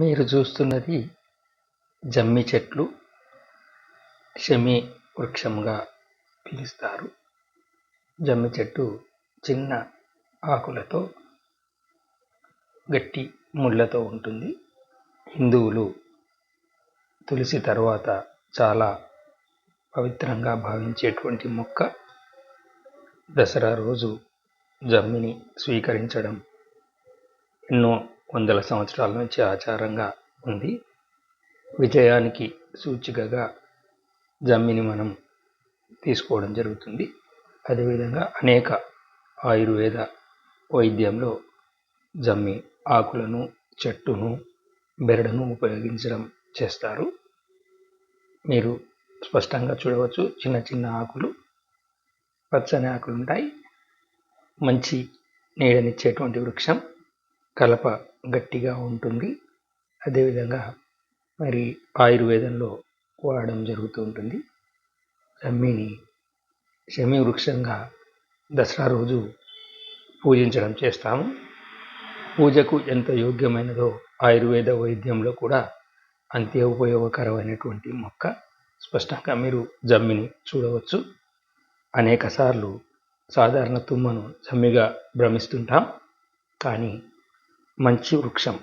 మీరు చూస్తున్నది జమ్మి చెట్లు షమి వృక్షంగా పిలుస్తారు. జమ్మి చెట్టు చిన్న ఆకులతో గట్టి ముళ్ళతో ఉంటుంది. హిందువులు తులసి తర్వాత చాలా పవిత్రంగా భావించేటువంటి మొక్క దసరా రోజు జమ్మిని స్వీకరించడం ఎన్నో వందల సంవత్సరాల నుంచి ఆచారంగా ఉంది. విజయానికి సూచికగా జమ్మిని మనం తీసుకోవడం జరుగుతుంది. అదేవిధంగా అనేక ఆయుర్వేద వైద్యంలో జమ్మి ఆకులను చెట్టును బెరడును ఉపయోగించడం చేస్తారు. మీరు స్పష్టంగా చూడవచ్చు చిన్న చిన్న ఆకులు. పచ్చని ఆకులు ఉంటాయి. మంచి నీడనిచ్చేటువంటి వృక్షం. కలప గట్టిగా ఉంటుంది. అదేవిధంగా మరి ఆయుర్వేదంలో వాడడం జరుగుతూ ఉంటుంది. జమ్మిని శమి వృక్షంగా దసరా రోజు పూజించడం చేస్తాము. పూజకు ఎంత యోగ్యమైనదో ఆయుర్వేద వైద్యంలో కూడా అంతే ఉపయోగకరమైనటువంటి మొక్క స్పష్టంగా మీరు జమ్మిని చూడవచ్చు. అనేక సార్లు సాధారణ తుమ్మను జమ్మిగా భ్రమిస్తుంటాం. కానీ మంచి వృక్షం.